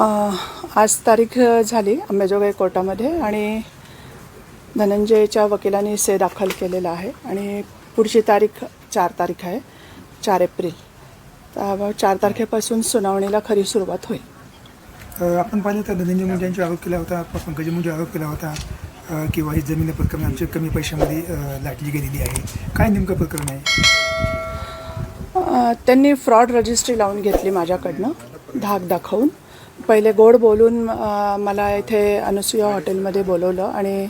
आज तारीख झाली अंबेजोगाई कोर्टामध्ये आणि धनंजयच्या वकिलांनी से दाखल केलेला आहे आणि पुढची तारीख चार तारीख आहे चार एप्रिल. तर चार तारखेपासून सुनावणीला खरी सुरुवात होईल. आपण पाहिलं तर धनंजय मुंडे यांचा आरोप केला होता पंकजा मुंडे आरोप केला होता किंवा ही जमीन प्रकरण आमच्या कमी पैशामध्ये लाटली गेलेली आहे. काय नेमकं प्रकरण आहे? त्यांनी फ्रॉड रजिस्ट्री लावून घेतली माझ्याकडनं धाक दाखवून. पहिले गोड बोलून मला इथे अनुसूया हॉटेलमध्ये बोलवलं आणि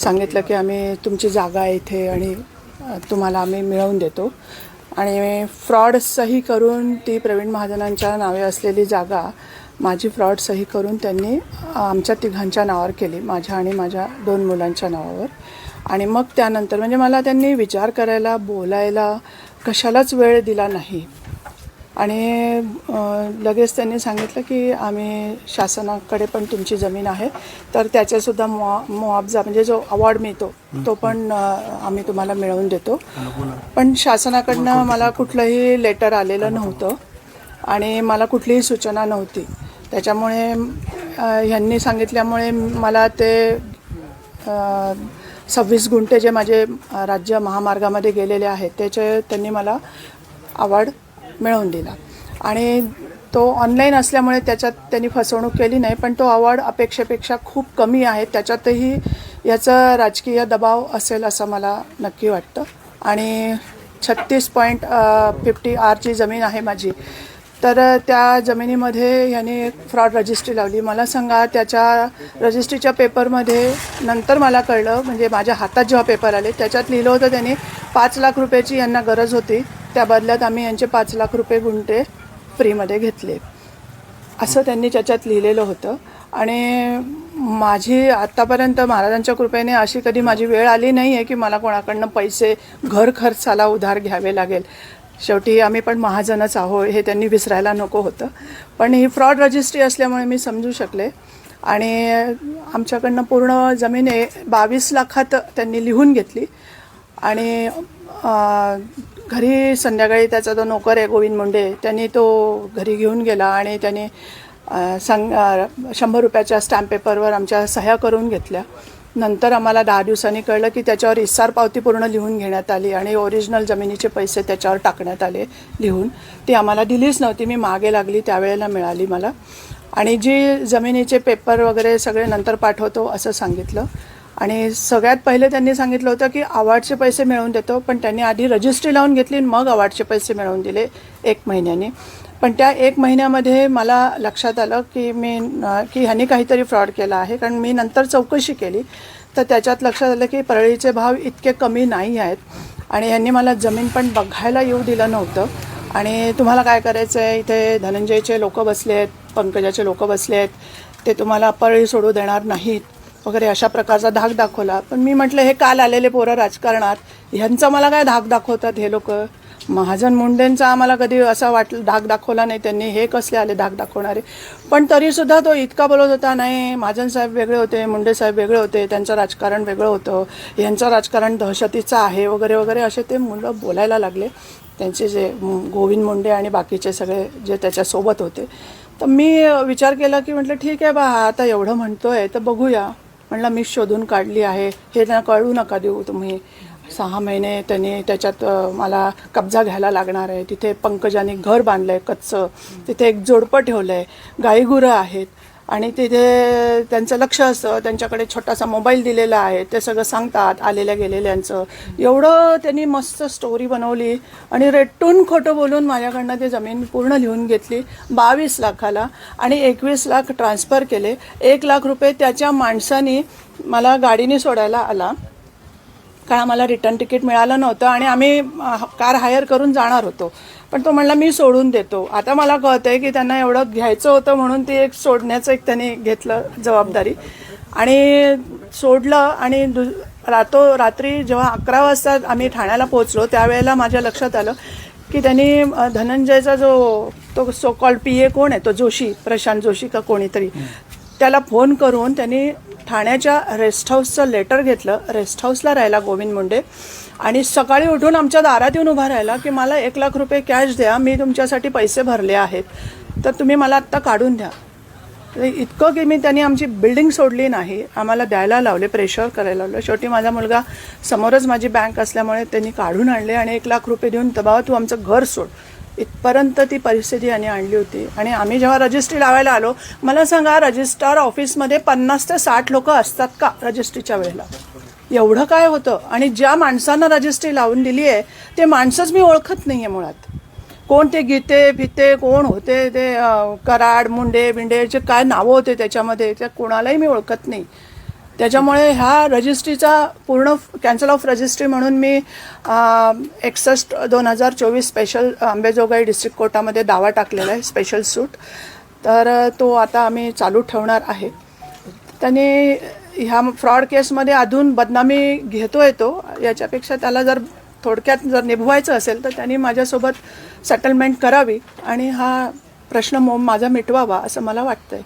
सांगितलं की आम्ही तुमची जागा आहे इथे आणि तुम्हाला आम्ही मिळवून देतो. आणि फ्रॉड सही करून ती प्रवीण महाजनांच्या नावे असलेली जागा माझी फ्रॉड सही करून त्यांनी आमच्या तिघांच्या नावावर केली माझ्या आणि माझ्या दोन मुलांच्या नावावर. आणि मग त्यानंतर म्हणजे मला त्यांनी विचार करायला बोलायला कशालाच वेळ दिला नाही. आणि लगेच त्यांनी सांगितलं की आम्ही शासनाकडे पण तुमची जमीन आहे. तर त्याच्यासुद्धा मुआ मुआवजा म्हणजे जो अवॉर्ड मिळतो तो पण आम्ही तुम्हाला मिळवून देतो. पण शासनाकडनं मला कुठलंही लेटर आलेलं नव्हतं आणि मला कुठलीही सूचना नव्हती. त्याच्यामुळे ह्यांनी सांगितल्यामुळे मला ते सव्वीस गुंठे जे माझे राज्य महामार्गामध्ये गेलेले आहेत त्याचे त्यांनी मला अवॉर्ड मिळवून दिला. आणि तो ऑनलाईन असल्यामुळे त्याच्यात त्यांनी फसवणूक केली नाही पण तो अवॉर्ड अपेक्षेपेक्षा खूप कमी आहे. त्याच्यातही याचा राजकीय दबाव असेल असं मला नक्की वाटतं. आणि छत्तीस पॉईंट फिफ्टी आरची जमीन आहे माझी. तर त्या जमिनीमध्ये यांनी फ्रॉड रजिस्ट्री लावली. मला सांगा त्याच्या रजिस्ट्रीच्या पेपरमध्ये नंतर मला कळलं म्हणजे माझ्या हातात जेव्हा पेपर आले त्याच्यात लिहिलं होतं त्यांनी पाच लाख रुपयाची यांना गरज होती. त्या बदल्यात आम्ही यांचे पाच लाख रुपये गुंठे फ्रीमध्ये घेतले. असं त्यांनी त्याच्यात लिहिलेलं होतं. आणि माझी आत्तापर्यंत महाराजांच्या कृपेने अशी कधी माझी वेळ आली नाही आहे की मला कोणाकडनं पैसे घर खर्चाला उधार घ्यावे लागेल. शेवटी आम्ही पण महाजनच आहो हे त्यांनी विसरायला नको होतं. पण ही फ्रॉड रजिस्ट्री असल्यामुळे मी समजू शकले. आणि आमच्याकडनं पूर्ण जमीन आहे बावीस लाखात त्यांनी लिहून घेतली. आणि घरी संध्याकाळी त्याचा जो नोकर आहे गोविंद मुंडे. त्यांनी तो घरी घेऊन गेला आणि त्याने सांग शंभर रुपयाच्या स्टॅम्प पेपरवर आमच्या सह्या करून घेतल्या. नंतर आम्हाला दहा दिवसांनी कळलं की त्याच्यावर इस्सार पावती पूर्ण लिहून घेण्यात आली आणि ओरिजिनल जमिनीचे पैसे त्याच्यावर टाकण्यात आले लिहून. ती आम्हाला दिलीच नव्हती मी मागे लागली त्यावेळेला मिळाली मला. आणि जी जमिनीचे पेपर वगैरे सगळे नंतर पाठवतो असं सांगितलं. आणि सगळ्यात पहिले त्यांनी सांगितलं होतं की अवॉर्डचे पैसे मिळवून देतो पण त्यांनी आधी रजिस्ट्री लावून घेतली मग अवॉर्डचे पैसे मिळवून दिले एक महिन्याने. पण त्या एक महिन्यामध्ये मला लक्षात आलं की मी की ह्यांनी काहीतरी फ्रॉड केला आहे कारण मी नंतर चौकशी केली. तर त्याच्यात लक्षात आलं की परळीचे भाव इतके कमी नाही आहेत आणि ह्यांनी मला जमीन पण बघायला येऊ दिलं नव्हतं. आणि तुम्हाला काय करायचं आहे? इथे धनंजयचे लोक बसले आहेत पंकजाचे लोक बसले आहेत ते तुम्हाला परळी सोडू देणार नाहीत. वगैरे अशा प्रकारचा धाक दाखवला. पण मी म्हटलं हे काल आलेले पोरं राजकारणात ह्यांचा मला काय धाक दाखवतात हे लोक? महाजन मुंडेंचा आम्हाला कधी असा वाटलं धाक दाखवला नाही त्यांनी हे कसले आले धाक दाखवणारे? पण तरीसुद्धा तो इतका बोलत होता नाही महाजन साहेब वेगळे होते मुंडे साहेब वेगळे होते त्यांचं राजकारण वेगळं होतं यांचं राजकारण दहशतीचं आहे वगैरे वगैरे असे ते मुलं बोलायला लागले. त्यांचे जे गोविंद मुंडे आणि बाकीचे सगळे जे त्याच्यासोबत होते. तर मी विचार केला की म्हटलं ठीक आहे बा आता एवढं म्हणतो आहे तर बघूया. म्हणलं मी शोधून काढली आहे. हे त्यांना कळू नका देऊ तुम्ही. सहा महिने त्यांनी त्याच्यात मला कब्जा घ्यायला लागणार आहे. तिथे पंकजाने घर बांधलं आहे कच्चं. तिथे एक जोडपं ठेवलं आहे गाईगुरं आहेत. आणि तिथे त्यांचं लक्ष असतं त्यांच्याकडे छोटासा मोबाईल दिलेला आहे ते सगळं सांगतात आलेल्या गेलेल्यांचं. एवढं त्यांनी मस्त स्टोरी बनवली आणि रेटून खोटं बोलून माझ्याकडनं ते जमीन पूर्ण लिहून घेतली बावीस लाखाला. आणि एकवीस लाख ट्रान्सफर केले. एक लाख रुपये त्याच्या माणसानी मला गाडीने सोडायला आला. कारण आम्हाला रिटर्न तिकीट मिळालं नव्हतं आणि आम्ही कार हायर करून जाणार होतो. पण तो म्हणला मी सोडून देतो. आता मला कळतंय की त्यांना एवढं घ्यायचं होतं म्हणून ते एक सोडण्याचं एक त्यांनी घेतलं जबाबदारी. आणि सोडलं आणि दु रातो रात्री जेव्हा अकरा वाजता आम्ही ठाण्याला पोहोचलो त्यावेळेला माझ्या लक्षात आलं की त्यांनी धनंजयचा जो तो सो कॉल्ड पी ए कोण आहे? तो जोशी प्रशांत जोशी का कोणीतरी. त्याला फोन करून त्यांनी ठाण्याच्या रेस्ट हाऊसचं लेटर घेतलं. रेस्ट हाऊसला राहिला गोविंद मुंडे. आणि सकाळी उठून आमच्या दारात येऊन उभा राहिला की मला एक लाख रुपये कॅश द्या मी तुमच्यासाठी पैसे भरले आहेत. तर तुम्ही मला आत्ता काढून द्या. तर इतकं की मी त्यांनी आमची बिल्डिंग सोडली नाही. आम्हाला द्यायला लावले प्रेशर करायला लावलं. शेवटी माझा मुलगा समोरच माझी बँक असल्यामुळे त्यांनी काढून आणले आणि एक लाख रुपये देऊन तर बाबा तू आमचं घर सोड. इथपर्यंत ती परिस्थिती यांनी आणली होती. आणि आम्ही जेव्हा रजिस्ट्री लावायला आलो मला सांगा रजिस्ट्रार ऑफिसमध्ये पन्नास ते साठ लोक असतात का रजिस्ट्रीच्या वेळेला? एवढं काय होतं? आणि ज्या माणसांना रजिस्ट्री लावून दिली आहे ते माणसंच मी ओळखत नाही आहे मुळात. कोण ते गीते फिते कोण होते ते कराड मुंडे बिंडे जे काय नावं होते त्याच्यामध्ये त्या कोणालाही मी ओळखत नाही. त्याच्यामुळे ह्या रजिस्ट्रीचा पूर्ण कॅन्सल ऑफ रजिस्ट्री म्हणून मी एकसष्ट दोन हजार चोवीस स्पेशल अंबेजोगाई डिस्ट्रिक्ट कोर्टामध्ये दावा टाकलेला आहे स्पेशल सूट तर तो आता आम्ही चालू ठेवणार आहे. त्याने ह्या फ्रॉड केसमध्ये अजून बदनामी घेतो येतो याच्यापेक्षा त्याला जर थोडक्यात जर निभवायचं असेल तर त्यांनी माझ्यासोबत सेटलमेंट करावी आणि हा प्रश्न मो माझा मिटवावा असं मला वाटतंय.